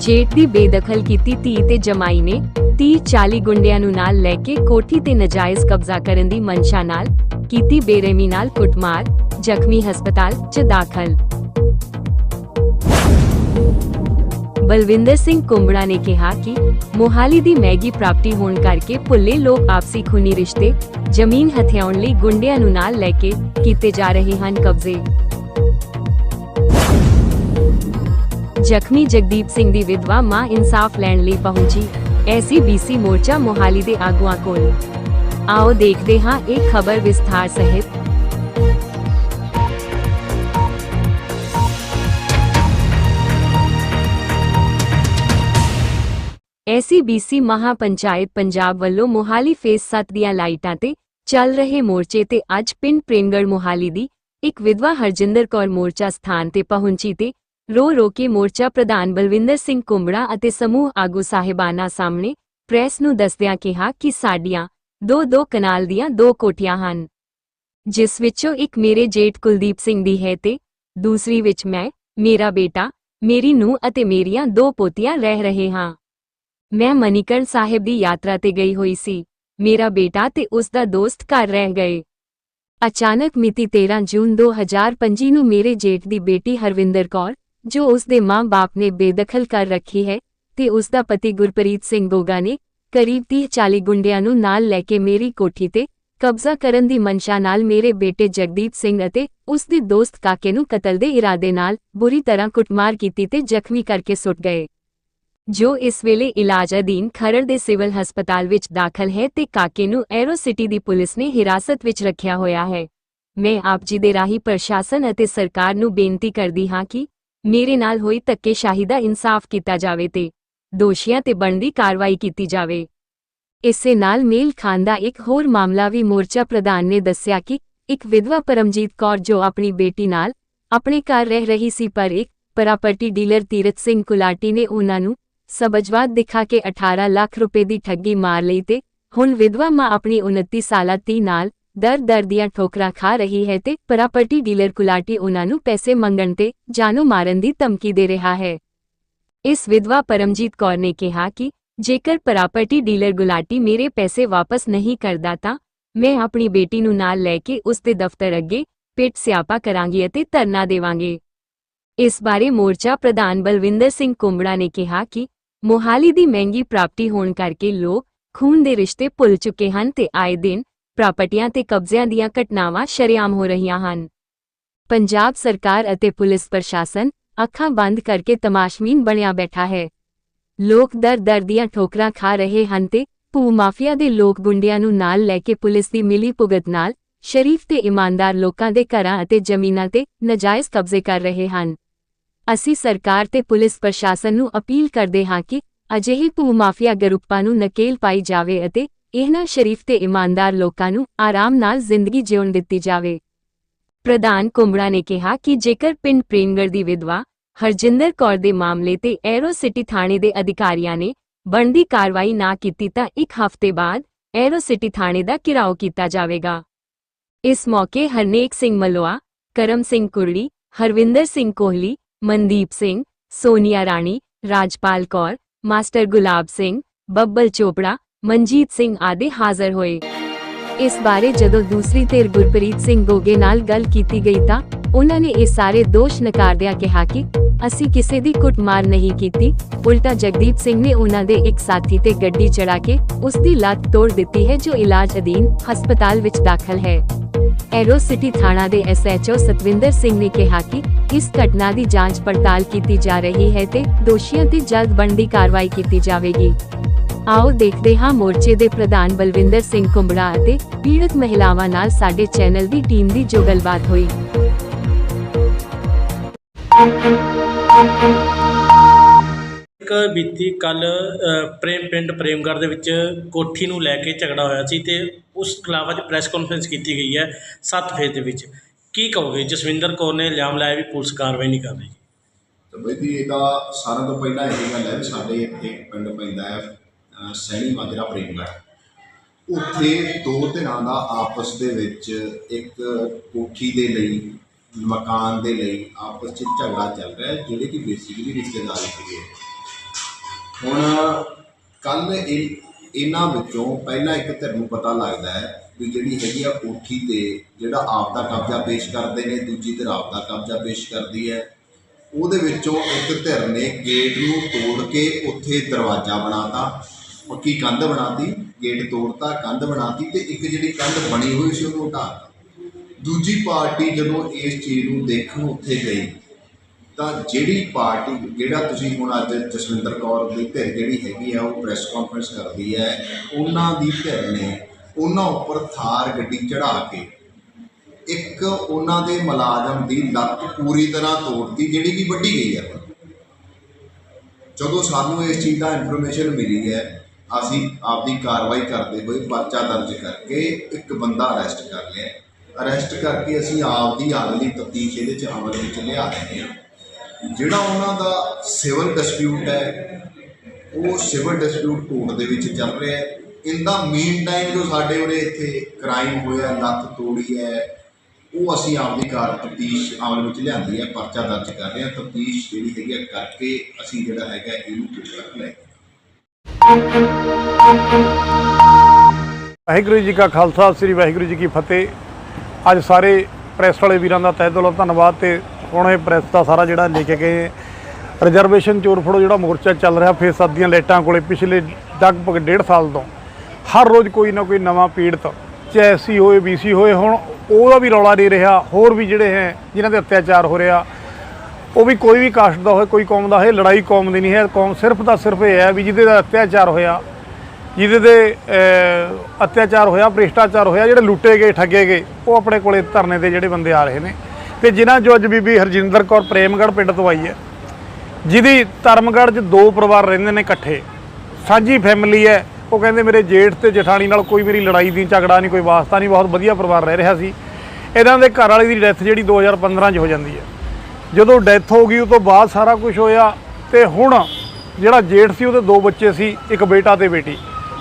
ਜੇਠ ਦੀ ਬੇਦਖਲ ਕੀਤੀ ਧੀ ਤੇ ਜਮਾਈ ਨੇ 30 40 ਗੁੰਡਿਆਂ ਨੂੰ ਨਾਲ ਲੈ ਕੇ ਕੋਠੀ ਤੇ ਨਜਾਇਜ਼ ਕਬਜ਼ਾ ਕਰਨ ਦੀ ਮਨਸ਼ਾ ਨਾਲ ਕੀਤੀ ਬੇਰਹਿਮੀ ਨਾਲ ਕੁੱਟਮਾਰ, ਜ਼ਖਮੀ ਹਸਪਤਾਲ 'ਚ ਦਾਖਲ। ਬਲਵਿੰਦਰ ਸਿੰਘ ਕੁੰਬੜਾ ਨੇ ਕਿਹਾ ਕਿ ਮੋਹਾਲੀ ਦੀ ਮੈਗੀ ਪ੍ਰਾਪਤੀ ਹੋਣ ਕਰਕੇ ਭੁੱਲੇ ਲੋਕ ਆਪਸੀ ਖੂਨੀ ਰਿਸ਼ਤੇ ਜ਼ਮੀਨ ਹਥਿਆਉਣ ਲਈ ਗੁੰਡਿਆਂ ਨੂੰ ਨਾਲ ਲੈ ਕੇ ਕੀਤੇ ਜਾ ਰਹੇ ਹਨ ਕਬਜ਼ੇ। ਜ਼ਖਮੀ ਜਗਦੀਪ ਸਿੰਘ ਦੀ ਵਿਧਵਾ ਮਾਂ ਇਨਸਾਫ ਲੈਣ ਲਈ ਪਹੁੰਚੀ ਐਸਸੀਬੀਸੀ ਮੋਰਚਾ ਮੋਹਾਲੀ ਦੇ ਆਗੂਆਂ ਕੋਲ ਆਓ ਦੇਖਦੇ ਹਾਂ ਇਹ ਖਬਰ ਵਿਸਥਾਰ ਸਹਿਤ ਐਸਸੀਬੀਸੀ ਮਹਾਪੰਚਾਇਤ ਪੰਜਾਬ ਵੱਲੋਂ ਮੋਹਾਲੀ ਫੇਸ 7 ਦੀਆਂ ਲਾਈਟਾਂ ਤੇ ਚੱਲ ਰਹੇ ਮੋਰਚੇ ਤੇ ਅੱਜ ਪਿੰਡ ਪ੍ਰੇਮਗੜ ਮੋਹਾਲੀ ਦੀ ਇੱਕ ਵਿਧਵਾ ਹਰਜਿੰਦਰ ਕੌਰ ਮੋਰਚਾ ਸਥਾਨ ਤੇ ਪਹੁੰਚੀ ਤੇ ਰੋ ਰੋ ਕੇ ਮੋਰਚਾ ਪ੍ਰਧਾਨ ਬਲਵਿੰਦਰ ਸਿੰਘ ਕੁੰਬੜਾ ਅਤੇ ਸਮੂਹ ਆਗੂ ਸਾਹਿਬਾਨਾ ਸਾਹਮਣੇ ਪ੍ਰੈਸ ਨੂੰ ਦੱਸਦਿਆਂ ਕਿਹਾ ਕਿ ਸਾਡੀਆਂ ਦੋ ਦੋ ਕਨਾਲ ਦੀਆਂ ਦੋ ਕੋਠੀਆਂ ਹਨ, ਜਿਸ ਵਿੱਚੋਂ ਇੱਕ ਮੇਰੇ ਜੇਠ ਕੁਲਦੀਪ ਸਿੰਘ ਦੀ ਹੈ ਤੇ ਦੂਸਰੀ ਵਿੱਚ ਮੈਂ, ਮੇਰਾ ਬੇਟਾ, ਮੇਰੀ ਨੂੰ ਅਤੇ ਮੇਰੀਆਂ ਦੋ ਪੋਤੀਆਂ ਰਹਿ ਰਹੇ ਹਾਂ। ਮੈਂ ਮਨੀਕਰਨ ਸਾਹਿਬ ਦੀ ਯਾਤਰਾ ਤੇ ਗਈ ਹੋਈ ਸੀ, ਮੇਰਾ ਬੇਟਾ ਤੇ ਉਸ ਦਾ ਦੋਸਤ ਘਰ ਰਹਿ ਗਏ। ਅਚਾਨਕ ਮਿਤੀ 13 ਜੂਨ 2025 ਨੂੰ ਮੇਰੇ ਜੇਠ ਦੀ ਬੇਟੀ ਹਰਵਿੰਦਰ ਕੌਰ ਜੋ ਉਸ ਦੇ ਮਾਂ-ਬਾਪ ਨੇ ਬੇਦਖਲ ਕਰ ਰੱਖੀ ਹੈ, ਤੇ ਉਸ ਦਾ ਪਤੀ ਗੁਰਪ੍ਰੀਤ ਸਿੰਘ ਗੋਗਾ ਨੇ ਕਰੀਬ 30-40 ਗੁੰਡਿਆਂ ਨੂੰ ਨਾਲ ਲੈ ਕੇ ਮੇਰੀ ਕੋਠੀ ਤੇ ਕਬਜ਼ਾ ਕਰਨ ਦੀ ਮਨਸ਼ਾ ਨਾਲ ਮੇਰੇ ਬੇਟੇ ਜਗਦੀਪ ਸਿੰਘ ਅਤੇ ਉਸ ਦੇ ਦੋਸਤ ਕਾਕੇ ਨੂੰ ਕਤਲ ਦੇ ਇਰਾਦੇ ਨਾਲ ਬੁਰੀ ਤਰ੍ਹਾਂ ਕੁੱਟਮਾਰ ਕੀਤੀ ਤੇ ਜ਼ਖਮੀ ਕਰਕੇ ਸੁੱਟ ਗਏ। ਜੋ ਇਸ ਵੇਲੇ ਇਲਾਜ ਅਧੀਨ ਖਰੜ ਦੇ ਸਿਵਲ ਹਸਪਤਾਲ ਵਿੱਚ ਦਾਖਲ ਹੈ ਤੇ ਕਾਕੇ ਨੂੰ ਐਰੋ ਸਿਟੀ ਦੀ ਪੁਲਿਸ ਨੇ ਹਿਰਾਸਤ ਵਿੱਚ ਰੱਖਿਆ ਹੋਇਆ ਹੈ। ਮੈਂ ਆਪ ਜੀ ਦੇ ਰਾਹੀਂ ਪ੍ਰਸ਼ਾਸਨ ਅਤੇ ਸਰਕਾਰ ਨੂੰ ਬੇਨਤੀ ਕਰਦੀ ਹਾਂ ਕਿ ਮੇਰੇ ਨਾਲ ਹੋਈ ਧੱਕੇਸ਼ਾਹੀ ਦਾ ਇਨਸਾਫ ਕੀਤਾ ਜਾਵੇ ਤੇ ਦੋਸ਼ੀਆਂ ਤੇ ਬਣਦੀ ਕਾਰਵਾਈ ਕੀਤੀ ਜਾਵੇ। ਇਸੇ ਨਾਲ ਮੇਲ ਖਾਨ ਦਾ ਇੱਕ ਹੋਰ ਮਾਮਲਾ ਵੀ ਮੋਰਚਾ ਪ੍ਰਧਾਨ ਨੇ ਦੱਸਿਆ ਕਿ ਇੱਕ ਵਿਧਵਾ ਪਰਮਜੀਤ ਕੌਰ ਜੋ ਆਪਣੀ ਬੇਟੀ ਨਾਲ ਆਪਣੇ ਘਰ ਰਹਿ ਰਹੀ ਸੀ ਪਰ ਇੱਕ ਪ੍ਰਾਪਰਟੀ ਡੀਲਰ ਤੀਰਤ ਸਿੰਘ ਕੁਲਾਟੀ ਨੇ ਉਹਨਾਂ ਨੂੰ ਸਬਜਵਾਦ ਦਿਖਾ ਕੇ 18 ਲੱਖ ਰੁਪਏ ਦੀ ਠੱਗੀ ਮਾਰ ਲਈ ਤੇ ਹੁਣ ਵਿਧਵਾ ਮਾਂ ਆਪਣੀ 29 ਸਾਲਾ ਧੀ ਨਾਲ ਦਰ ਦਰ ਦੀਆਂ ਠੋਕਰਾਂ ਖਾ ਰਹੀ ਹੈ ਤੇ ਪ੍ਰਾਪਰਟੀ ਡੀਲਰ ਕੁਲਾਟੀ ਉਹਨਾਂ ਨੂੰ ਪੈਸੇ ਮੰਗਣ ਤੇ ਜਾਨੋਂ ਮਾਰਨ ਦੀ ਧਮਕੀ ਦੇ ਰਿਹਾ ਹੈ ਇਸ ਵਿਧਵਾ ਪਰਮਜੀਤ ਕੌਰ ਨੇ ਕਿਹਾ ਕਿ ਜੇਕਰ ਪ੍ਰਾਪਰਟੀ ਡੀਲਰ ਗੁਲਾਟੀ ਮੇਰੇ ਪੈਸੇ ਵਾਪਸ ਨਹੀਂ ਕਰਦਾ ਤਾਂ ਮੈਂ ਆਪਣੀ ਬੇਟੀ ਨੂੰ ਨਾਲ ਲੈ ਕੇ ਉਸ ਦੇ ਦਫ਼ਤਰ ਅੱਗੇ ਪਿੱਟ ਸਿਆਪਾ ਕਰਾਂਗੀ ਅਤੇ ਧਰਨਾ ਦੇਵਾਂਗੇ ਇਸ ਬਾਰੇ ਮੋਰਚਾ ਪ੍ਰਧਾਨ ਬਲਵਿੰਦਰ ਸਿੰਘ ਕੁੰਬੜਾ ਨੇ ਕਿਹਾ ਕਿ ਮੋਹਾਲੀ ਦੀ ਮਹਿੰਗੀ ਪ੍ਰਾਪਤੀ ਹੋਣ ਕਰਕੇ ਲੋਕ ਖੂਨ ਦੇ ਰਿਸ਼ਤੇ ਭੁੱਲ ਚੁੱਕੇ ਹਨ ਤੇ ਆਏ ਦਿਨ ਪ੍ਰਾਪਰਟੀਆਂ ਤੇ ਕਬਜ਼ਿਆਂ ਦੀਆਂ ਘਟਨਾਵਾਂ ਸ਼ਰੇਆਮ ਹੋ ਰਹੀਆਂ ਹਨ। ਪੰਜਾਬ ਸਰਕਾਰ ਅਤੇ ਪੁਲਿਸ ਪ੍ਰਸ਼ਾਸਨ ਅੱਖਾਂ ਬੰਦ ਕਰਕੇ ਤਮਾਸ਼ਬੀਨ ਬਣਿਆ ਬੈਠਾ ਹੈ। ਲੋਕ ਦਰ ਦਰ ਦੀਆਂ ਠੋਕਰਾਂ ਖਾ ਰਹੇ ਹਨ ਤੇ ਭੂ ਮਾਫੀਆ ਦੇ ਲੋਕ ਗੁੰਡਿਆਂ ਨੂੰ ਨਾਲ ਲੈ ਕੇ ਪੁਲਿਸ ਦੀ ਮਿਲੀ ਭੁਗਤ ਨਾਲ ਸ਼ਰੀਫ ਤੇ ਇਮਾਨਦਾਰ ਲੋਕਾਂ ਦੇ ਘਰਾਂ ਅਤੇ ਜ਼ਮੀਨਾਂ ਤੇ ਨਜਾਇਜ਼ ਕਬਜ਼ੇ ਕਰ ਰਹੇ ਹਨ। ਅਸੀਂ ਸਰਕਾਰ ਤੇ ਪੁਲਿਸ ਪ੍ਰਸ਼ਾਸਨ ਨੂੰ ਅਪੀਲ ਕਰਦੇ ਹਾਂ ਕਿ ਅਜਿਹੇ ਭੂ ਮਾਫੀਆ ਗਰੁੱਪਾਂ ਨੂੰ ਨਕੇਲ ਪਾਈ ਜਾਵੇ ਅਤੇ ਇਹਨਾਂ ਸ਼ਰੀਫ ਤੇ ਇਮਾਨਦਾਰ ਲੋਕਾਂ ਨੂੰ ਆਰਾਮ ਨਾਲ ਜ਼ਿੰਦਗੀ ਜਿਉਣ ਦਿੱਤੀ ਜਾਵੇ। ਪ੍ਰਧਾਨ ਕੁੰਬੜਾ ਨੇ ਕਿਹਾ ਕਿ ਜੇਕਰ ਪਿੰਡ ਪ੍ਰੇਮਗੜ ਦੀ ਵਿਧਵਾ ਹਰਜਿੰਦਰ ਕੌਰ ਦੇ ਮਾਮਲੇ ਤੇ ਐਰੋ ਸਿਟੀ ਥਾਣੇ ਦੇ ਅਧਿਕਾਰੀਆਂ ਨੇ ਬਣਦੀ ਕਾਰਵਾਈ ਨਾ ਕੀਤੀ ਤਾਂ ਇੱਕ ਹਫ਼ਤੇ ਬਾਅਦ ਐਰੋ ਸਿਟੀ ਥਾਣੇ ਦਾ ਘਿਰਾਓ ਕੀਤਾ ਜਾਵੇਗਾ। ਇਸ ਮੌਕੇ ਹਰਨੇਕ ਸਿੰਘ ਮਲੋਆ, ਕਰਮ ਸਿੰਘ ਕੁਰੜੀ, ਹਰਵਿੰਦਰ ਸਿੰਘ ਕੋਹਲੀ, ਮਨਦੀਪ ਸਿੰਘ, ਸੋਨੀਆ ਰਾਣੀ, ਰਾਜਪਾਲ ਕੌਰ, ਮਾਸਟਰ ਗੁਲਾਬ ਸਿੰਘ, ਬੱਬਲ ਚੋਪੜਾ ਮਨਜੀਤ ਸਿੰਘ ਆਦਿ ਹਾਜ਼ਰ ਹੋਏ। ਇਸ ਬਾਰੇ ਜਦੋਂ ਦੂਸਰੀ ਧਿਰ ਗੁਰਪ੍ਰੀਤ ਸਿੰਘ ਗੋਗੇ ਨਾਲ ਗੱਲ ਕੀਤੀ ਗਈ ਤਾਂ ਉਹਨਾਂ ਨੇ ਇਹ ਸਾਰੇ ਦੋਸ਼ ਨਕਾਰਦਿਆਂ ਕਿਹਾ ਕਿ ਅਸੀਂ ਕਿਸੇ ਦੀ ਕੁੱਟਮਾਰ ਨਹੀਂ ਕੀਤੀ। ਉਲਟਾ ਜਗਦੀਪ ਸਿੰਘ ਨੇ ਉਹਨਾਂ ਦੇ ਇੱਕ ਸਾਥੀ ਤੇ ਗੱਡੀ ਚੜਾ ਕੇ ਉਸ ਦੀ ਲੱਤ ਤੋੜ ਦਿੱਤੀ ਹੈ ਜੋ ਇਲਾਜ ਅਧੀਨ ਹਸਪਤਾਲ ਵਿੱਚ ਦਾਖਲ ਹੈ। ਐਰੋ ਸਿਟੀ ਥਾਣਾ ਦੇ ਐਸਐਚਓ ਸਤਵਿੰਦਰ ਸਿੰਘ ਨੇ ਕਿਹਾ ਕਿ ਇਸ ਘਟਨਾ ਦੀ ਜਾਂਚ ਪੜਤਾਲ ਕੀਤੀ ਜਾ ਰਹੀ ਹੈ ਤੇ ਦੋਸ਼ੀਆਂ ਤੇ ਜਲਦ ਬਣਦੀ ਕਾਰਵਾਈ ਕੀਤੀ ਜਾਵੇਗੀ। ਆਓ ਦੇਖਦੇ ਹਾਂ ਮੋਰਚੇ ਦੇ ਪ੍ਰਧਾਨ ਬਲਵਿੰਦਰ ਸਿੰਘ ਕੁੰਬੜਾ ਅਤੇ ਪੀੜਤ ਮਹਿਲਾਵਾਂ ਨਾਲ ਸਾਡੇ ਚੈਨਲ ਦੀ ਟੀਮ ਦੀ ਜੋ ਗੱਲਬਾਤ ਹੋਈ। ਇੱਕ ਬੀਤੀ ਕੱਲ ਪ੍ਰੇਮ ਪਿੰਡ ਪ੍ਰੇਮਗੜ੍ਹ ਦੇ ਵਿੱਚ ਕੋਠੀ ਨੂੰ ਲੈ ਕੇ ਝਗੜਾ ਹੋਇਆ ਸੀ ਤੇ ਉਸ ਖਿਲਾਫ ਅੱਜ ਪ੍ਰੈਸ ਕਾਨਫਰੰਸ ਕੀਤੀ ਗਈ ਹੈ ਸੱਤ ਫੇਜ਼ ਦੇ ਵਿੱਚ। ਕੀ ਕਹੋਗੇ? ਜਸਵਿੰਦਰ ਕੌਰ ਨੇ ਇਲਜ਼ਾਮ ਲਾਇਆ ਵੀ ਪੁਲਿਸ ਕਾਰਵਾਈ ਨਹੀਂ ਕਰ ਰਹੀ। ਤਾਂ ਬਈ ਇਹਦਾ ਸਾਰਿਆਂ ਤੋਂ ਪਹਿਲਾਂ ਇਹ ਗੱਲ ਹੈ ਵੀ ਸਾਡੇ ਇੱਥੇ ਪਿੰਡ ਪੈਂਦਾ ਹੈ। ਸੈਣੀ ਮਾਜਰਾ ਪ੍ਰੇਮਗੜ੍ਹ ਉੱਥੇ ਦੋ ਧਿਰਾਂ ਦਾ ਆਪਸ ਦੇ ਵਿੱਚ ਇੱਕ ਕੋਠੀ ਦੇ ਲਈ, ਮਕਾਨ ਦੇ ਲਈ ਆਪਸ ਵਿੱਚ ਝਗੜਾ ਚੱਲ ਰਿਹਾ ਹੈ, ਜਿਹੜੇ ਕਿ ਬੇਸਿਕਲੀ ਰਿਸ਼ਤੇਦਾਰੀ ਸੀਗੇ ਹੁਣ ਕੱਲ ਇਹ, ਇਹਨਾਂ ਵਿੱਚੋਂ ਪਹਿਲਾਂ ਇੱਕ ਧਿਰ ਨੂੰ ਪਤਾ ਲੱਗਦਾ ਹੈ ਵੀ ਜਿਹੜੀ ਹੈਗੀ ਆ ਕੋਠੀ ਤੇ ਜਿਹੜਾ ਆਪ ਦਾ ਕਬਜ਼ਾ ਪੇਸ਼ ਕਰਦੇ ਨੇ, ਦੂਜੀ ਧਿਰ ਆਪ ਦਾ ਕਬਜ਼ਾ ਪੇਸ਼ ਕਰਦੀ ਹੈ। ਉਹਦੇ ਵਿੱਚੋਂ ਇੱਕ ਧਿਰ ਨੇ ਗੇਟ ਨੂੰ ਤੋੜ ਕੇ ਉੱਥੇ ਦਰਵਾਜ਼ਾ ਬਣਾਤਾ। ਪੱਕੀ ਕੰਧ ਬਣਾਤੀ, ਗੇਟ ਤੋੜਤਾ, ਕੰਧ ਬਣਾਤੀ ਤੇ ਇੱਕ ਜਿਹੜੀ ਕੰਧ ਬਣੀ ਹੋਈ ਸੀ ਉਹਨੂੰ ਢਾਤਾ ਦੂਜੀ ਪਾਰਟੀ ਜਦੋਂ ਇਸ ਚੀਜ਼ ਨੂੰ ਦੇਖਣ ਉੱਥੇ ਗਈ, ਤਾਂ ਜਿਹੜੀ ਪਾਰਟੀ ਜਿਹੜਾ ਤੁਸੀਂ ਹੁਣ ਅੱਜ ਜਸਵਿੰਦਰ ਕੌਰ ਦੀ ਧਿਰ ਜਿਹੜੀ ਹੈਗੀ ਆ, ਉਹ ਪ੍ਰੈਸ ਕਾਨਫਰੰਸ ਕਰਦੀ ਹੈ, ਉਹਨਾਂ ਦੀ ਧਿਰ ਨੇ ਉਹਨਾਂ ਉੱਪਰ ਥਾਰ ਗੱਡੀ ਚੜਾ ਕੇ ਇੱਕ ਉਹਨਾਂ ਦੇ ਮੁਲਾਜ਼ਮ ਦੀ ਲੱਤ ਪੂਰੀ ਤਰ੍ਹਾਂ ਤੋੜਤੀ, ਜਿਹੜੀ ਕਿ ਵੱਢੀ ਗਈ ਹੈ। ਜਦੋਂ ਸਾਨੂੰ ਇਸ ਚੀਜ਼ ਦਾ ਇਨਫੋਰਮੇਸ਼ਨ ਮਿਲੀ ਹੈ ਅਸੀਂ ਆਪਦੀ ਕਾਰਵਾਈ ਕਰਦੇ ਹੋਏ ਪਰਚਾ ਦਰਜ ਕਰਕੇ ਇੱਕ ਬੰਦਾ ਅਰੈਸਟ ਕਰ ਲਿਆ। ਅਰੈਸਟ ਕਰਕੇ ਅਸੀਂ ਆਪਦੀ ਅਗਲੀ ਤਫਤੀਸ਼ ਇਹਦੇ ਚ ਅਮਲ ਵਿੱਚ ਲਿਆ ਰਹੇ ਹਾਂ। ਜਿਹੜਾ ਉਹਨਾਂ ਦਾ ਸਿਵਲ ਡਿਸਪਿਊਟ ਹੈ, ਉਹ ਸਿਵਲ ਡਿਸਪਿਊਟ ਕੋਰਟ ਦੇ ਵਿੱਚ ਚੱਲ ਰਿਹਾ ਹੈ। ਇਨ ਦਾ ਮੀਨ ਟਾਈਮ ਜੋ ਸਾਡੇ ਉਰੇ ਇੱਥੇ ਕ੍ਰਾਈਮ ਹੋਇਆ, ਲੱਤ ਤੋੜੀ ਹੈ, ਉਹ ਅਸੀਂ ਆਪਦੀ ਕਾਰ ਤਫਤੀਸ਼ ਅਮਲ ਵਿੱਚ ਲਿਆਂਦੀ ਹੈ, ਪਰਚਾ ਦਰਜ ਕਰ ਰਹੇ ਹਾਂ। ਤਫਤੀਸ਼ ਜਿਹੜੀ ਹੈਗੀ ਹੈ ਕਰਕੇ ਅਸੀਂ ਜਿਹੜਾ ਹੈਗਾ ਇਹਨੂੰ ਕੋਰਟ ਲੈ ਵਾਹਿਗੁਰੂ ਜੀ ਕਾ ਖਾਲਸਾ, ਸ੍ਰੀ ਵਾਹਿਗੁਰੂ ਜੀ ਕੀ ਫਤਿਹ। ਅੱਜ ਸਾਰੇ ਪ੍ਰੈਸ ਵਾਲੇ ਵੀਰਾਂ ਦਾ ਤਹਿ ਦਿਲੋਂ ਧੰਨਵਾਦ ਤੇ ਹੁਣ ਇਹ ਪ੍ਰੈਸ ਦਾ ਸਾਰਾ ਜਿਹੜਾ ਲੈ ਕੇ ਗਏ ਰਿਜ਼ਰਵੇਸ਼ਨ ਚੋਰ ਫੜੋ ਜਿਹੜਾ ਮੋਰਚਾ ਚੱਲ ਰਿਹਾ, ਫੇਰ ਸਦੀਆਂ ਲੇਟਾਂ ਕੋਲੇ ਪਿਛਲੇ ਲਗਭਗ ਡੇਢ ਸਾਲ ਤੋਂ। ਹਰ ਰੋਜ਼ ਕੋਈ ਨਾ ਕੋਈ ਨਵਾਂ ਪੀੜਤ, ਚਾਹੇ ਐਸਸੀ ਹੋਏ ਬੀਸੀ ਹੋਏ ਹੁਣ, ਉਹਦਾ ਵੀ ਰੌਲਾ ਨਹੀਂ ਰਿਹਾ। ਹੋਰ ਵੀ ਜਿਹੜੇ ਹੈ, ਜਿਨ੍ਹਾਂ ਤੇ ਅਤਿਆਚਾਰ ਹੋ ਰਿਹਾ ਉਹ ਵੀ ਕੋਈ ਵੀ ਕਾਸਟ ਦਾ ਹੋਵੇ ਕੋਈ ਕੌਮ ਦਾ ਹੋਵੇ ਲੜਾਈ ਕੌਮ ਦੀ ਨਹੀਂ ਹੈ। ਕੌਮ ਸਿਰਫ ਦਾ ਸਿਰਫ ਇਹ ਹੈ ਵੀ ਜਿਹਦੇ ਦਾ ਅਤਿਆਚਾਰ ਹੋਇਆ, ਜਿਹਦੇ ਦੇ ਅਤਿਆਚਾਰ ਹੋਇਆ, ਭ੍ਰਿਸ਼ਟਾਚਾਰ ਹੋਇਆ, ਜਿਹੜੇ ਲੁੱਟੇ ਗਏ, ਠੱਗੇ ਗਏ, ਉਹ ਆਪਣੇ ਕੋਲੇ ਧਰਨੇ ਤੇ ਜਿਹੜੇ ਬੰਦੇ ਆ ਰਹੇ ਨੇ। ਤੇ ਜਿਨ੍ਹਾਂ ਜੋ ਅੱਜ ਬੀਬੀ ਹਰਜਿੰਦਰ ਕੌਰ ਪ੍ਰੇਮਗੜ੍ਹ ਪਿੰਡ ਤੋਂ ਆਈ ਹੈ, ਜਿਹਦੀ ਧਰਮਗੜ੍ਹ 'ਚ ਦੋ ਪਰਿਵਾਰ ਰਹਿੰਦੇ ਨੇ ਇਕੱਠੇ। ਸਾਂਝੀ ਫੈਮਿਲੀ ਹੈ। ਉਹ ਕਹਿੰਦੇ ਮੇਰੇ ਜੇਠ ਤੇ ਜਠਾਣੀ ਨਾਲ ਕੋਈ ਮੇਰੀ ਲੜਾਈ ਦੀ ਝਗੜਾ ਨਹੀਂ, ਕੋਈ ਵਾਸਤਾ ਨਹੀਂ, ਬਹੁਤ ਵਧੀਆ ਪਰਿਵਾਰ ਰਹਿ ਰਿਹਾ ਸੀ। ਇਹਨਾਂ ਦੇ ਘਰ ਵਾਲੀ ਦੀ ਡੈਥ ਜਿਹੜੀ 2015 'ਚ ਹੋ ਜਾਂਦੀ ਹੈ। ਜਦੋਂ ਡੈਥ ਹੋ ਗਈ, ਉਹ ਤੋਂ ਬਾਅਦ ਸਾਰਾ ਕੁਝ ਹੋਇਆ ਤੇ ਹੁਣ ਜਿਹੜਾ ਜੇਠ ਸੀ, ਉਹਦੇ ਦੋ ਬੱਚੇ ਸੀ, ਇੱਕ ਬੇਟਾ ਤੇ ਬੇਟੀ।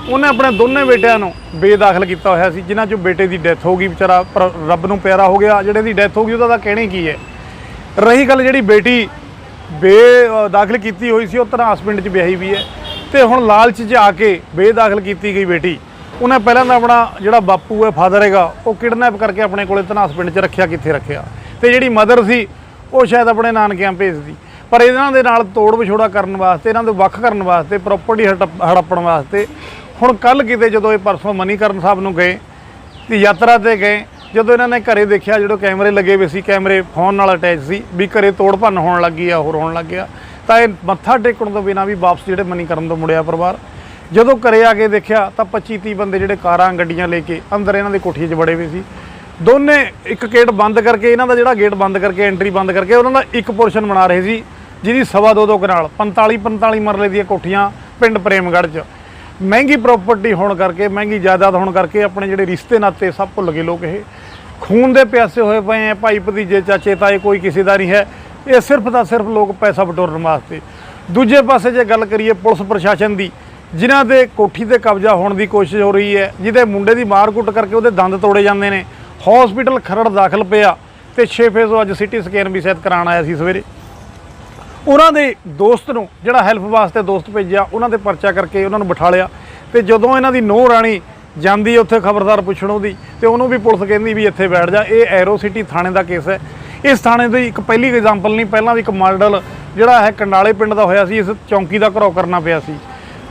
ਉਹਨੇ ਆਪਣੇ ਦੋਨੇ ਬੇਟਿਆਂ ਨੂੰ ਬੇਦਾਖਲ ਕੀਤਾ ਹੋਇਆ ਸੀ, ਜਿਨ੍ਹਾਂ ਚੋਂ ਬੇਟੇ ਦੀ ਡੈਥ ਹੋ ਗਈ, ਵਿਚਾਰਾ ਰੱਬ ਨੂੰ ਪਿਆਰਾ ਹੋ ਗਿਆ। ਜਿਹੜੇ ਦੀ ਡੈਥ ਹੋ ਗਈ, ਉਹਦਾ ਤਾਂ ਕਹਿਣੇ ਕੀ ਹੈ? ਰਹੀ ਗੱਲ ਜਿਹੜੀ ਬੇਟੀ ਬੇ ਦਾਖਲ ਕੀਤੀ ਹੋਈ ਸੀ, ਉਹ ਤਨਾਸ ਪਿੰਡ 'ਚ ਵਿਆਹੀ ਵੀ ਹੈ। ਤੇ ਹੁਣ ਲਾਲਚ 'ਚ ਆ ਕੇ ਬੇਦਾਖਲ ਕੀਤੀ ਗਈ ਬੇਟੀ। ਉਹਨੇ ਪਹਿਲਾਂ ਤਾਂ ਆਪਣਾ ਜਿਹੜਾ ਬਾਪੂ ਹੈ, ਫਾਦਰ ਹੈਗਾ, ਉਹ ਕਿਡਨੈਪ ਕਰਕੇ ਆਪਣੇ ਕੋਲੇ ਤਨਾਸ ਪਿੰਡ 'ਚ ਰੱਖਿਆ, ਕਿੱਥੇ ਰੱਖਿਆ? ਤੇ ਜਿਹੜੀ ਮਦਰ ਸੀ ਉਹ ਸ਼ਾਇਦ ਆਪਣੇ ਨਾਨਕਿਆਂ ਭੇਜਦੀ। ਪਰ ਇਹਨਾਂ ਦੇ ਨਾਲ ਤੋੜ ਵਿਛੋੜਾ ਕਰਨ ਵਾਸਤੇ, ਇਹਨਾਂ ਦੇ ਵੱਖ ਕਰਨ ਵਾਸਤੇ ਪ੍ਰਾਪਰਟੀ ਹੜੱਪਣ ਵਾਸਤੇ, ਹੁਣ ਕੱਲ ਕਿਤੇ ਜਦੋਂ ਇਹ ਪਰਸੋਂ ਮਨੀਕਰਨ ਸਾਹਿਬ ਨੂੰ ਗਏ, ਤੇ ਯਾਤਰਾ ਤੇ ਗਏ, ਜਦੋਂ ਇਹਨਾਂ ਨੇ ਘਰੇ ਦੇਖਿਆ ਜਦੋਂ ਕੈਮਰੇ ਲੱਗੇ ਹੋਏ ਸੀ, ਕੈਮਰੇ ਫੋਨ ਨਾਲ ਅਟੈਚ ਸੀ, ਵੀ ਘਰੇ ਤੋੜ ਭੰਨ ਹੋਣ ਲੱਗੀ ਆ, ਹੋਰ ਹੋਣ ਲੱਗ ਗਿਆ, ਤਾਂ ਇਹ ਮੱਥਾ ਟੇਕਣ ਤੋਂ ਬਿਨਾਂ ਵੀ ਵਾਪਸ ਜਿਹੜੇ ਮਨੀਕਰਨ ਤੋਂ ਮੁੜਿਆ ਪਰਿਵਾਰ। ਜਦੋਂ ਘਰੇ ਆ ਕੇ ਦੇਖਿਆ, ਤਾਂ 25 30 ਬੰਦੇ ਜਿਹੜੇ ਕਾਰਾਂ, ਗੱਡੀਆਂ ਲੈ ਕੇ ਅੰਦਰ ਇਹਨਾਂ ਦੇ ਕੋਠੀਆਂ 'ਚ ਵੜੇ ਹੋਏ ਸੀ। ਦੋਨੇ ਇੱਕ ਗੇਟ ਬੰਦ ਕਰਕੇ, ਇਹਨਾਂ ਦਾ ਜਿਹੜਾ ਗੇਟ ਬੰਦ ਕਰਕੇ ਐਂਟਰੀ ਬੰਦ ਕਰਕੇ ਉਹਨਾਂ ਦਾ ਇੱਕ ਪੋਰਸ਼ਨ ਬਣਾ ਰਹੇ ਸੀ, ਜਿਹਦੀ ਸਵਾ ਦੋ ਦੋ ਕਨਾਲ 45 45 ਮਰਲੇ ਦੀਆਂ ਕੋਠੀਆਂ ਪਿੰਡ ਪ੍ਰੇਮਗੜ੍ਹ 'ਚ। ਮਹਿੰਗੀ ਪ੍ਰਾਪਰਟੀ ਹੋਣ ਕਰਕੇ, ਮਹਿੰਗੀ ਜਾਇਦਾਦ ਹੋਣ ਕਰਕੇ ਆਪਣੇ ਜਿਹੜੇ ਰਿਸ਼ਤੇ ਨਾਤੇ ਸਭ ਭੁੱਲ ਗਏ ਲੋਕ ਇਹ। ਖੂਨ ਦੇ ਪਿਆਸੇ ਹੋਏ ਪਏ ਆ ਭਾਈ ਭਤੀਜੇ, ਚਾਚੇ, ਤਾਏ, ਕੋਈ ਕਿਸੇ ਦਾ ਨਹੀਂ ਹੈ। ਇਹ ਸਿਰਫ ਤਾਂ ਸਿਰਫ ਲੋਕ ਪੈਸਾ ਬਟੋਰਨ ਵਾਸਤੇ। ਦੂਜੇ ਪਾਸੇ ਜੇ ਗੱਲ ਕਰੀਏ ਪੁਲਿਸ ਪ੍ਰਸ਼ਾਸਨ ਦੀ, ਜਿਨ੍ਹਾਂ ਦੇ ਕੋਠੀ ਤੇ ਕਬਜ਼ਾ ਹੋਣ ਦੀ ਕੋਸ਼ਿਸ਼ ਹੋ ਰਹੀ ਹੈ, ਜਿਹਦੇ ਮੁੰਡੇ ਦੀ ਮਾਰ ਕੁੱਟ ਕਰਕੇ ਉਹਦੇ ਦੰਦ ਤੋੜੇ ਜਾਂਦੇ ਨੇ ਹਸਪੀਟਲ ਖਰੜ ਦਾਖਲ ਪਿਆ ਤੇ 6 ਫੇਜ਼ ਅੱਜ ਸਿਟੀ ਸਕੈਨ ਵੀ ਸ਼ਾਇਦ ਕਰਾਉਣ ਆਇਆ ਸੀ ਸਵੇਰੇ। ਉਹਨਾਂ ਦੇ ਦੋਸਤ ਨੂੰ, ਜਿਹੜਾ ਹੈਲਪ ਵਾਸਤੇ ਦੋਸਤ ਭੇਜਿਆ, ਉਹਨਾਂ ਦੇ ਪਰਚਾ ਕਰਕੇ ਉਹਨਾਂ ਨੂੰ ਬਿਠਾ ਲਿਆ ਤੇ ਜਦੋਂ ਇਹਨਾਂ ਦੀ ਨੋਹ ਰਾਣੀ ਜਾਂਦੀ ਉੱਥੇ ਖਬਰਦਾਰ ਪੁੱਛਣ ਉਹਦੀ ਤੇ ਉਹਨੂੰ ਵੀ ਪੁਲਿਸ ਕਹਿੰਦੀ ਵੀ ਇੱਥੇ ਬੈਠ ਜਾ, ਇਹ ਐਰੋ ਸਿਟੀ ਥਾਣੇ ਦਾ ਕੇਸ ਹੈ। ਇਸ ਥਾਣੇ ਦੀ ਇੱਕ ਪਹਿਲੀ ਐਗਜ਼ਾਮਪਲ ਨਹੀਂ, ਪਹਿਲਾਂ ਵੀ ਇੱਕ ਮਾਡਲ ਜਿਹੜਾ ਹੈ ਕੰਡਾਲੇ ਪਿੰਡ ਦਾ ਹੋਇਆ ਸੀ, ਇਸ ਚੌਂਕੀ ਦਾ ਘਰੋ ਕਰਨਾ ਪਿਆ ਸੀ।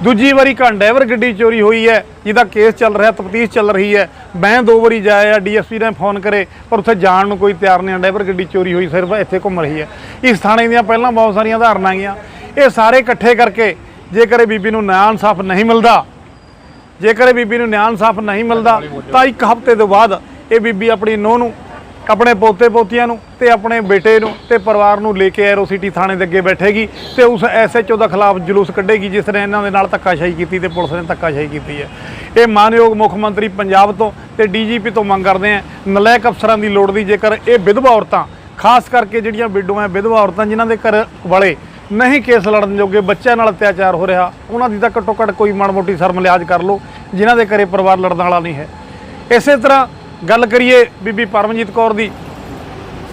ਦੂਜੀ ਵਾਰੀ ਕੰਡੈਵਰ ਗੱਡੀ ਚੋਰੀ ਹੋਈ ਹੈ, ਜਿਹਦਾ ਕੇਸ ਚੱਲ ਰਿਹਾ, ਤਫਤੀਸ਼ ਚੱਲ ਰਹੀ ਹੈ। ਮੈਂ ਦੋ ਵਾਰੀ ਜਾਇਆ ਡੀਐਸਪੀ ਨੇ ਫੋਨ ਕਰੇ, ਪਰ ਉੱਥੇ ਜਾਣ ਨੂੰ ਕੋਈ ਤਿਆਰ ਨਹੀਂ ਡਰਾਈਵਰ ਗੱਡੀ ਚੋਰੀ ਹੋਈ, ਸਿਰਫ ਇੱਥੇ ਘੁੰਮ ਰਹੀ ਹੈ। ਇਸ ਥਾਣੇ ਦੀਆਂ ਪਹਿਲਾਂ ਬਹੁਤ ਸਾਰੀਆਂ ਉਦਾਹਰਨਾਂ ਗਈਆਂ ਇਹ ਸਾਰੇ ਇਕੱਠੇ ਕਰਕੇ ਜੇਕਰ ਇਹ ਬੀਬੀ ਨੂੰ ਨਿਆਂ ਇਨਸਾਫ ਨਹੀਂ ਮਿਲਦਾ, ਜੇਕਰ ਬੀਬੀ ਨੂੰ ਨਿਆਂ ਇਨਸਾਫ ਨਹੀਂ ਮਿਲਦਾ, ਤਾਂ ਇੱਕ ਹਫ਼ਤੇ ਤੋਂ ਬਾਅਦ ਇਹ ਬੀਬੀ ਆਪਣੀ ਨੂੰਹ ਨੂੰ ਆਪਣੇ ਪੋਤੇ ਪੋਤੀਆਂ ਨੂੰ ਤੇ ਆਪਣੇ ਬੇਟੇ ਨੂੰ ਤੇ ਪਰਿਵਾਰ ਨੂੰ ਲੈ ਕੇ ਐਰੋ ਸਿਟੀ ਥਾਣੇ ਦੇ ਅੱਗੇ ਬੈਠੇਗੀ ਤੇ ਉਸ ਐਸਐਚਓ ਦਾ ਖਿਲਾਫ ਜਲੂਸ ਕੱਢੇਗੀ ਜਿਸ ਨੇ ਇਹਨਾਂ ਦੇ ਨਾਲ ਧੱਕਾਸ਼ਾਹੀ ਕੀਤੀ ਤੇ ਪੁਲਿਸ ਨੇ ਧੱਕਾਸ਼ਾਹੀ ਕੀਤੀ ਹੈ। ਇਹ ਮਾਨਯੋਗ ਮੁੱਖ ਮੰਤਰੀ ਪੰਜਾਬ ਤੋਂ ਤੇ ਡੀਜੀਪੀ ਤੋਂ ਮੰਗ ਕਰਦੇ ਆ ਨਲਾਇਕ ਅਫਸਰਾਂ ਦੀ ਲੋੜ ਦੀ ਜੇਕਰ ਇਹ ਵਿਧਵਾ ਔਰਤਾਂ, ਖਾਸ ਕਰਕੇ ਜਿਹੜੀਆਂ ਵਿਡੋਆਂ ਵਿਧਵਾ ਔਰਤਾਂ ਜਿਨ੍ਹਾਂ ਦੇ ਘਰ ਵਾਲੇ ਨਹੀਂ ਕੇਸ ਲੜਨ ਜੋਗੇ, ਬੱਚਿਆਂ ਨਾਲ ਅਤਿਆਚਾਰ ਹੋ ਰਿਹਾ, ਉਹਨਾਂ ਦੀ ਤਾਂ ਘੱਟੋ ਘੱਟ ਕੋਈ ਮਾੜੀ ਮੋਟੀ ਸ਼ਰਮ ਲਿਆਜ ਕਰ ਲਓ, ਜਿਨ੍ਹਾਂ ਦੇ ਘਰੇ ਪਰਿਵਾਰ ਲੜਨ ਵਾਲਾ ਨਹੀਂ ਹੈ। ਇਸੇ ਤਰ੍ਹਾਂ ਗੱਲ ਕਰੀਏ ਬੀਬੀ ਪਰਮਜੀਤ ਕੌਰ ਦੀ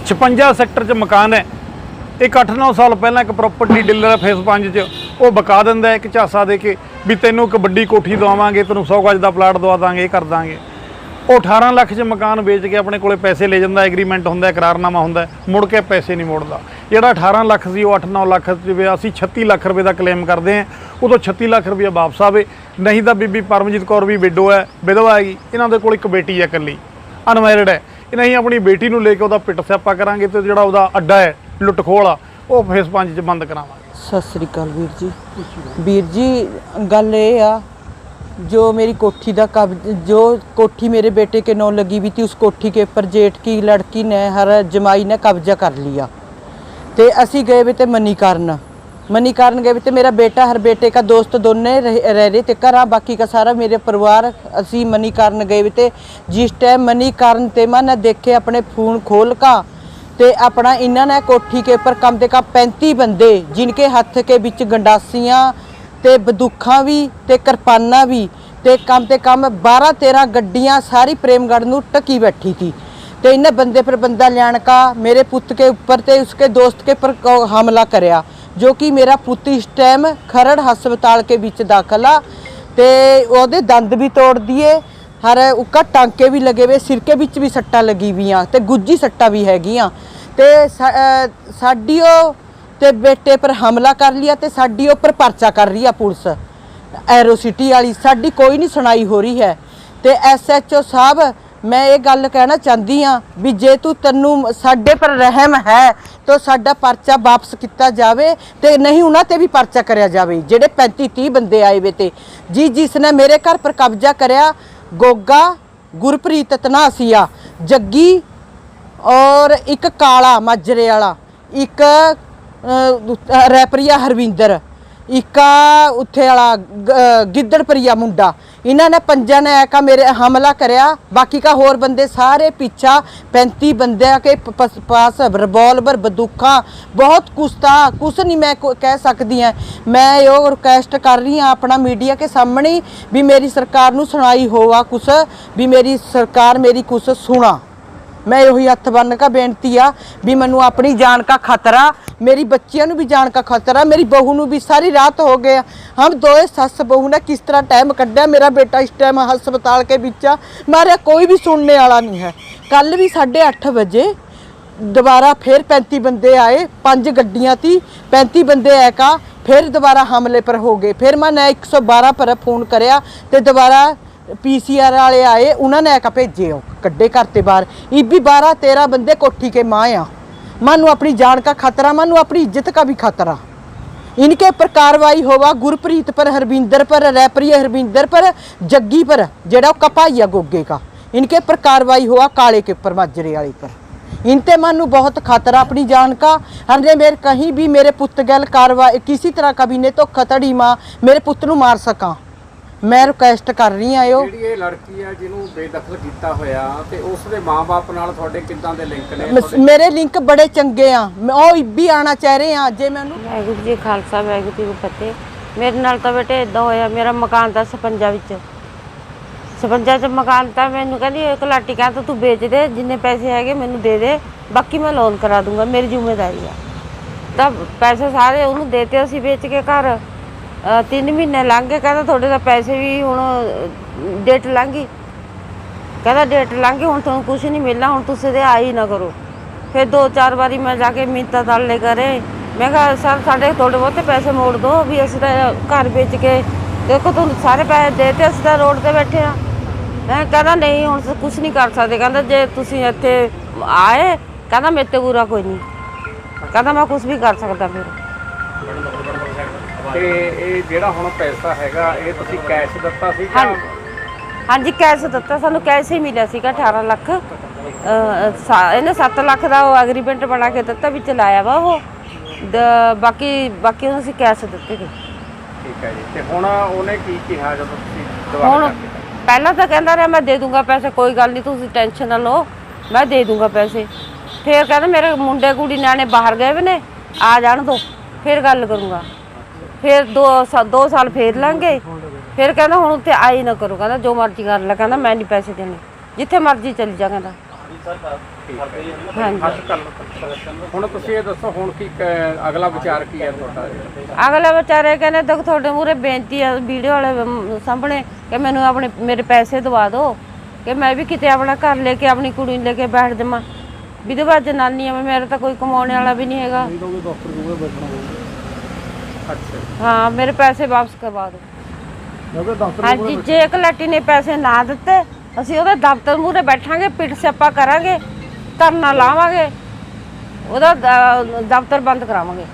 56 ਸੈਕਟਰ 'ਚ ਮਕਾਨ ਹੈ। ਇੱਕ 8-9 ਸਾਲ ਪਹਿਲਾਂ ਇੱਕ ਪ੍ਰਾਪਰਟੀ ਡੀਲਰ ਹੈ ਫੇਸ 5 'ਚ। ਉਹ ਬਕਾ ਦਿੰਦਾ ਇੱਕ ਝਾਸਾ ਦੇ ਕੇ ਵੀ ਤੈਨੂੰ ਇੱਕ ਵੱਡੀ ਕੋਠੀ ਦਵਾਵਾਂਗੇ ਤੈਨੂੰ 100 ਗਜ ਦਾ ਪਲਾਟ ਦਵਾ ਦਾਂਗੇ ਇਹ ਕਰ ਦਾਂਗੇ। ਉਹ 18 ਲੱਖ 'ਚ ਮਕਾਨ ਵੇਚ ਕੇ ਆਪਣੇ ਕੋਲੇ ਪੈਸੇ ਲੈ ਜਾਂਦਾ ਐਗਰੀਮੈਂਟ ਹੁੰਦਾ ਹੈ, ਇਕਰਾਰਨਾਮਾ ਹੁੰਦਾ ਮੁੜ ਕੇ ਪੈਸੇ ਨਹੀਂ ਮੋੜਦਾ। ਜਿਹੜਾ 18 ਲੱਖ ਸੀ ਉਹ 8-9 ਲੱਖ 'ਚ ਵੀ ਅਸੀਂ 36 ਲੱਖ ਰੁਪਏ ਦਾ ਕਲੇਮ ਕਰਦੇ ਹਾਂ। ਉਦੋਂ 36 ਲੱਖ ਰੁਪਏ ਵਾਪਸ ਆਵੇ। ਨਹੀਂ ਤਾਂ ਬੀਬੀ ਪਰਮਜੀਤ ਕੌਰ ਵੀ ਵਿਡੋ ਹੈ ਵਿਧਵਾ ਹੈਗੀ। ਇਹਨਾਂ ਦੇ ਕੋਲ ਇੱਕ ਬੇਟੀ ਹੈ ਇਕੱਲੀ। ਅਨਮੈਰਿਡ ਹੈ ਇਹ ਨਹੀਂ ਆਪਣੀ ਬੇਟੀ ਨੂੰ ਲੈ ਕੇ ਉਹਦਾ ਪਿੱਟ ਸਿਆਪਾ ਕਰਾਂਗੇ ਤੇ ਜਿਹੜਾ ਉਹਦਾ ਅੱਡਾ ਹੈ ਲੁੱਟ ਖੋਹ ਆ ਉਹ ਫੇਸ 5 'ਚ ਬੰਦ ਕਰਾਵਾਂਗੇ ਸਤਿ ਸ੍ਰੀ ਅਕਾਲ ਵੀਰ ਜੀ ਵੀਰ ਜੀ ਗੱਲ ਇਹ ਆ जो मेरी कोठी ਦਾ कब्ज जो कोठी मेरे बेटे के नौ लगी हुई थी उस कोठी के ऊपर जेठ की लड़की ने हर जमाई ने कब्जा कर लिया ਤੇ ਅਸੀਂ ਗਏ ਵੇ ਤੇ ਮਨੀਕਰਨ ਮਨੀਕਰਨ ਗਏ ਵੇ ਤੇ ਮੇਰਾ ਬੇਟਾ, ਹਰ ਬੇਟੇ ਦਾ ਦੋਸਤ ਦੋਨੇ ਰਹਿ ਰਹਿ ਰਹੇ ਤੇ ਘਰਾਂ, ਬਾਕੀ ਦਾ ਸਾਰਾ ਮੇਰੇ ਪਰਿਵਾਰ, ਅਸੀਂ ਮਨੀਕਰਨ ਗਏ ਵੇ ਤੇ ਜਿਸ ਟਾਈਮ ਮਨੀਕਰਨ ਤੇ ਮੈਂ ਨਾ ਦੇਖੇ ਆਪਣੇ ਫੋਨ ਖੋਲ ਕਾ ਤੇ ਆਪਣਾ ਇਹਨਾਂ ਨੇ ਕੋਠੀ ਕੇ ਉੱਪਰ ਕਮ ਤੇ ਕਮ 35 ਬੰਦੇ, ਜਿਨਕੇ ਹੱਥ ਕੇ ਵਿੱਚ ਗੰਡਾਸੀਆਂ ਤੇ ਬੰਦੂਕਾਂ ਵੀ ਤੇ ਕਿਰਪਾਨਾਂ ਵੀ ਤੇ ਕਮ ਤੇ ਕਮ 12 13 ਗੱਡੀਆਂ ਸਾਰੀ ਪ੍ਰੇਮਗੜ੍ਹ ਨੂੰ ਟਕੀ ਬੈਠੀ ਸੀ। ਤੇ ਇਹਨਾਂ ਬੰਦੇ ਪਰ ਬੰਦਾ ਲਿਆਣ ਕਾ, ਮੇਰੇ ਪੁੱਤ ਕੇ ਉੱਪਰ ਤੇ ਉਸਕੇ ਦੋਸਤ ਕੇ ਪਰ ਕ- ਹਮਲਾ ਕਰਿਆ। ਜੋ ਕਿ ਮੇਰਾ ਪੁੱਤ ਇਸ ਟਾਈਮ ਖਰੜ ਹਸਪਤਾਲ ਕੇ ਵਿੱਚ ਦਾਖਲ ਆ ਤੇ ਉਹਦੇ ਦੰਦ ਵੀ ਤੋੜ ਦਿਏ, ਹਰ ਉੱਕਾ ਟਾਂਕੇ ਵੀ ਲਗੇ ਵੇ ਸਿਰ ਕੇ ਵਿੱਚ ਵੀ ਸੱਟਾਂ ਲੱਗੀ ਵੀਆਂ ਤੇ ਗੁੱਜੀ ਸੱਟਾਂ ਵੀ ਹੈਗੀਆਂ ਤੇ ਸਾਡੀ ਉਹ ਤੇ ਬੇਟੇ ਪਰ ਹਮਲਾ ਕਰ ਲਿਆ ਤੇ ਸਾਡੀ ਉੱਪਰ ਪਰਚਾ ਕਰ ਰਹੀ ਆ ਪੁਲਿਸ ਐਰੋ ਸਿਟੀ ਵਾਲੀ, ਸਾਡੀ ਕੋਈ ਨਹੀਂ ਸੁਣਾਈ ਹੋ ਰਹੀ ਹੈ ਤੇ ਐਸਐਚਓ ਸਾਹਿਬ ਮੈਂ ਇਹ ਗੱਲ ਕਹਿਣਾ ਚਾਹੁੰਦੀ ਆ ਵੀ ਜੇ ਤੂੰ ਤੈਨੂੰ ਸਾਡੇ ਪਰ ਰਹਿਮ ਹੈ ਤਾਂ ਸਾਡਾ ਪਰਚਾ ਵਾਪਸ ਕੀਤਾ ਜਾਵੇ ਤੇ ਨਹੀਂ ਉਹਨਾਂ ਤੇ ਵੀ ਪਰਚਾ ਕਰਿਆ ਜਾਵੇ ਜਿਹੜੇ 35 30 ਬੰਦੇ ਆਏ ਵੇ ਤੇ। ਜੀ ਜਿਸ ਨੇ ਮੇਰੇ ਘਰ ਪਰ ਕਬਜ਼ਾ ਕਰਿਆ ਗੋਗਾ ਗੁਰਪ੍ਰੀਤ ਤਨਾਸੀਆ ਜੱਗੀ ਔਰ ਇੱਕ ਕਾਲਾ ਮਾਜਰੇ ਵਾਲਾ ਇੱਕ ਅਹ, ਰੈਪਰੀਆ ਹਰਵਿੰਦਰ ਇੱਕ ਉੱਥੇ ਵਾਲਾ ਗ- ਅਹ, ਗਿੱਦੜਪਰੀਆ ਮੁੰਡਾ ਇਹਨਾਂ ਨੇ ਪੰਜਾਂ ਨੇ ਐਕਾ ਮੇਰੇ ਹਮਲਾ ਕਰਿਆ, ਬਾਕੀ ਕਾ ਹੋਰ ਬੰਦੇ ਸਾਰੇ ਪਿੱਛਾ 35 ਬੰਦਿਆਂ ਕੇ ਪਸ- ਪਾਸ ਰਿਵਾਲਵਰ ਬੰਦੂਕਾਂ, ਬਹੁਤ ਕੁਸ਼ਤਾ ਕੁਛ ਨਹੀਂ ਮੈਂ ਕਹਿ ਸਕਦੀ ਆ ਮੈਂ ਇਹ ਰਿਕੁਐਸਟ ਕਰ ਰਹੀ ਹਾਂ ਆਪਣਾ ਮੀਡੀਆ ਕੇ ਸਾਹਮਣੇ ਵੀ ਮੇਰੀ ਸਰਕਾਰ ਨੂੰ ਸੁਣਾਈ ਹੋਵਾ ਕੁਛ, ਵੀ ਮੇਰੀ ਸਰਕਾਰ ਮੇਰੀ ਕੁਛ ਸੁਣਾ। ਮੈਂ ਉਹੀ ਹੱਥ ਬੰਨ ਕੇ ਬੇਨਤੀ ਆ ਵੀ ਮੈਨੂੰ ਆਪਣੀ ਜਾਨ ਦਾ ਖਤਰਾ, ਮੇਰੀ ਬੱਚਿਆਂ ਨੂੰ ਵੀ ਜਾਨ ਦਾ ਖਤਰਾ, ਮੇਰੀ ਬਹੂ ਨੂੰ ਵੀ ਸਾਰੀ ਰਾਤ ਹੋ ਗਿਆ ਹਮ ਦੋਏ ਸੱਸ ਬਹੂ ਨੇ ਕਿਸ ਤਰ੍ਹਾਂ ਟਾਈਮ ਕੱਢਿਆ? ਮੇਰਾ ਬੇਟਾ ਇਸ ਟਾਈਮ ਹਸਪਤਾਲ ਕੇ ਵਿੱਚ ਆ। ਮਾਰਿਆ ਕੋਈ ਵੀ ਸੁਣਨੇ ਵਾਲਾ ਨਹੀਂ ਹੈ। ਕੱਲ ਵੀ 8:30 ਵਜੇ ਦੁਬਾਰਾ ਫਿਰ 35 ਬੰਦੇ ਆਏ, ਪੰਜ ਗੱਡੀਆਂ ਤੀ 35 ਬੰਦੇ ਐਕਾ, ਫਿਰ ਦੁਬਾਰਾ ਹਮਲੇ ਪਰ ਹੋ ਗਏ। ਫਿਰ ਮੈਂ ਨਾ 112 ਪਰ ਫੋਨ ਕਰਿਆ ਤੇ ਦੁਬਾਰਾ ਪੀਸੀਆਰ ਵਾਲੇ ਆਏ ਉਹਨਾਂ ਨੇ ਐਕਾ ਭੇਜੇ ਉਹ ਕੱਢੇ ਘਰ ਤੇ ਬਾਹਰ ਇਹ ਵੀ 12 13 ਬੰਦੇ ਕੋਠੀ ਕੇ ਮਾਂ ਆ ਮਾਨੂੰ ਆਪਣੀ ਜਾਨ का खतरा मानो अपनी इज्जत का भी खतरा इनके ऊपर कार्रवाई होवा गुरप्रीत पर हरविंदर पर रैप्रिय हरविंदर पर जग्गी पर जेड़ा वो कपाइया गोगे का इनके ऊपर कार्रवाई हुआ काले के ऊपर माजरे वाले पर इनते मानू बहुत खतरा अपनी जान का हमने मेरे कहीं भी मेरे पुत गल कार्रवाई किसी तरह का भी ने तो खतड़ी माँ मेरे पुत नु मार सका ਮੈਂ ਰਿਕੁਐਸਟ ਕਰ ਰਹੀ ਹਾਂ ਉਹ ਜਿਹੜੀ ਇਹ ਲੜਕੀ ਆ ਜਿਹਨੂੰ ਬੇਦਖਲ ਕੀਤਾ ਹੋਇਆ ਤੇ ਉਸ ਦੇ ਮਾਪੇ ਨਾਲ ਤੁਹਾਡੇ ਕਿੱਦਾਂ ਦੇ ਲਿੰਕ ਨੇ? ਮੇਰੇ ਲਿੰਕ ਬੜੇ ਚੰਗੇ ਆ। ਮੈਂ- ਉਹ ਵੀ ਆਣਾ ਚਾਹ ਰਹੇ ਆ ਜੇ ਮੈਂ ਉਹਨੂੰ ਵਾਹਿਗੁਰੂ ਜੀ ਖਾਲਸਾ ਵਾਹਿਗੁਰੂ ਜੀ ਕੀ ਫਤਿਹ। ਮੇਰੇ ਨਾਲ ਤਾਂ ਬੇਟੇ ਇਦਾਂ ਹੋਇਆ ਮੇਰਾ ਮਕਾਨ ਤਾਂ ਸਪੰਜਾ ਵਿੱਚ। ਸਪੰਜਾ ਚ ਮਕਾਨ ਤਾਂ ਮੈਨੂੰ ਕਹਿੰਦੀ ਇਹ ਕਲਾਟੀ ਕਹਿੰਦਾ ਤੂੰ ਵੇਚ ਦੇ ਜਿੰਨੇ ਪੈਸੇ ਹੈਗੇ ਮੈਨੂੰ ਦੇ ਦੇ ਬਾਕੀ ਮੈਂ ਲੋਨ ਕਰਾ ਦੂੰਗਾ ਮੇਰੀ ਜ਼ਿੰਮੇਵਾਰੀ ਆ। ਤਾਂ ਪੈਸੇ ਸਾਰੇ ਉਹਨੂੰ ਦੇਤੇ ਅਸੀਂ ਵੇਚ ਕੇ ਘਰ ਅ, ਤਿੰਨ ਮਹੀਨੇ ਲੰਘ ਗਏ ਕਹਿੰਦਾ ਤੁਹਾਡੇ ਤਾਂ ਪੈਸੇ ਵੀ ਹੁਣ ਡੇਟ ਲੰਘ ਗਈ। ਕਹਿੰਦਾ ਡੇਟ ਲੰਘ ਗਈ ਹੁਣ ਤੁਹਾਨੂੰ ਕੁਝ ਨਹੀਂ ਮਿਲਣਾ ਹੁਣ ਤੁਸੀਂ ਤੇ ਆਈ ਨਾ ਕਰੋ। ਫਿਰ ਦੋ ਚਾਰ ਵਾਰੀ ਮੈਂ ਜਾ ਕੇ ਮਿੰਤਾ ਤਾਲੇ ਕਰੇ। ਮੈਂ ਕਿਹਾ ਸਰ ਸਾਡੇ ਥੋੜੇ ਬਹੁਤੇ ਪੈਸੇ ਮੋੜ ਦਿਓ ਵੀ ਅਸੀਂ ਤਾਂ ਘਰ ਵੇਚ ਕੇ ਦੇਖੋ ਤੁਹਾਨੂੰ ਸਾਰੇ ਪੈਸੇ ਦੇ ਤੇ ਅਸੀਂ ਤਾਂ ਰੋਡ ਤੇ ਬੈਠੇ ਆ ਮੈਂ ਕਹਿੰਦਾ ਨਹੀਂ ਹੁਣ ਕੁਝ ਨਹੀਂ ਕਰ ਸਕਦੇ। ਕਹਿੰਦਾ ਜੇ ਤੁਸੀਂ ਇੱਥੇ ਆਏ ਕਹਿੰਦਾ ਮੇਰੇ ਤੇ ਬੁਰਾ ਕੋਈ ਨਹੀਂ। ਕਹਿੰਦਾ ਮੈਂ ਕੁਝ ਵੀ ਕਰ ਸਕਦਾ ਫਿਰ। ਤੇ ਇਹ ਜਿਹੜਾ ਹੁਣ ਪੈਸਾ ਹੈਗਾ ਇਹ ਤੁਸੀਂ ਕੈਸ਼ ਦਿੱਤਾ ਸੀ ਜਾਂ ਹਾਂਜੀ। ਹਾਂਜੀ ਕੈਸ਼ ਦਿੱਤਾ ਸਾਨੂੰ ਕੈਸ਼ ਹੀ ਮਿਲਿਆ ਸੀਗਾ 18 ਲੱਖ। ਅਹ, ਸਾ- ਇਹਨੇ 7 ਲੱਖ ਦਾ ਉਹ ਐਗਰੀਮੈਂਟ ਬਣਾ ਕੇ ਦਿੱਤਾ ਵਿੱਚ ਲਾਇਆ ਵਾ ਉਹ। ਦ- ਬਾਕੀ ਬਾਕੀ ਉਹਨੂੰ ਅਸੀਂ ਕੈਸ਼ ਦਿੱਤੇ ਗਏ ਠੀਕ ਹੈ ਜੀ। ਤੇ ਹੁਣ ਉਹਨੇ ਕੀ ਕਿਹਾ ਜਦੋਂ ਤੁਸੀਂ ਦੁਬਾਰਾ ਹੁਣ ਕਰਕੇ ਪਹਿਲਾਂ ਤਾਂ ਕਹਿੰਦਾ ਰਿਹਾ ਮੈਂ ਦੇ ਦੂੰਗਾ ਪੈਸੇ ਕੋਈ ਗੱਲ ਨਹੀਂ ਤੁਸੀਂ ਟੈਨਸ਼ਨ ਨਾ ਲਓ ਮੈਂ ਦੇ ਦੂੰਗਾ ਪੈਸੇ। ਫਿਰ ਕਹਿੰਦਾ ਮੇਰੇ ਮੁੰਡੇ ਕੁੜੀ ਨਿਆਣੇ ਬਾਹਰ ਗਏ ਵੇ ਨੇ ਆ ਜਾਣ ਦੋ ਫਿਰ ਗੱਲ ਕਰੂੰਗਾ। ਫਿਰ ਦੋ ਸਾ- ਦੋ ਸਾਲ ਫੇਰ ਲਾਂਗੇ। ਫਿਰ ਕਹਿੰਦਾ ਹੁਣ ਉੱਥੇ ਆਈ ਨਾ ਕਰੋ। ਕਹਿੰਦਾ ਜੋ ਮਰਜ਼ੀ ਕਰ ਲੈ। ਕਹਿੰਦਾ ਮੈਂ ਨਹੀਂ ਪੈਸੇ ਦੇਣੇ। ਜਿੱਥੇ ਮਰਜ਼ੀ ਚਲੀ ਜਾ ਕਹਿੰਦਾ। ਹੁਣ ਤੁਸੀਂ ਇਹ ਦੱਸੋ ਹੁਣ ਕੀ ਕ- ਅਗਲਾ ਵਿਚਾਰ ਕੀ ਹੈ ਤੁਹਾਡਾ? ਅਗਲੇ ਵਿਚਾਰੇ ਕਹਿੰਦੇ ਦੇਖ ਤੁਹਾਡੇ ਮੂਰੇ ਬੇਨਤੀ ਹੈ ਵੀਡੀਓ ਵਾਲੇ ਸਾਹਮਣੇ ਕਿ ਮੈਨੂੰ ਆਪਣੇ ਮੇਰੇ ਪੈਸੇ ਦਵਾ ਦਿਓ ਕਿ ਮੈਂ ਵੀ ਕਿਤੇ ਆਪਣਾ ਘਰ ਲੈ ਕੇ ਆਪਣੀ ਕੁੜੀ ਨੂੰ ਲੈ ਕੇ ਬੈਠ ਜਾਵਾਂ। ਵਿਧਵਾ ਜਨਾਨੀ ਆ ਮੈਂ ਮੇਰਾ ਤਾਂ ਕੋਈ ਕਮਾਉਣ ਵਾਲਾ ਵੀ ਨਹੀਂ ਹੈਗਾ ਅੱਛਾ ਹਾਂ ਮੇਰੇ ਪੈਸੇ ਵਾਪਸ ਕਰਵਾ ਦਿਓ। ਕਿਉਂਕਿ ਦਫ਼ਤਰ ਹਾਂਜੀ ਜੇ ਕਲਾਟੀ ਨੇ ਪੈਸੇ ਨਾ ਦਿੱਤੇ ਅਸੀਂ ਉਹਦੇ ਦਫ਼ਤਰ ਮੂਹਰੇ ਬੈਠਾਂਗੇ ਪਿੱਟ ਸਿਆਪਾ ਕਰਾਂਗੇ ਧਰਨਾ ਲਾਵਾਂਗੇ ਉਹਦਾ ਦਫ਼ਤਰ ਬੰਦ ਕਰਾਵਾਂਗੇ।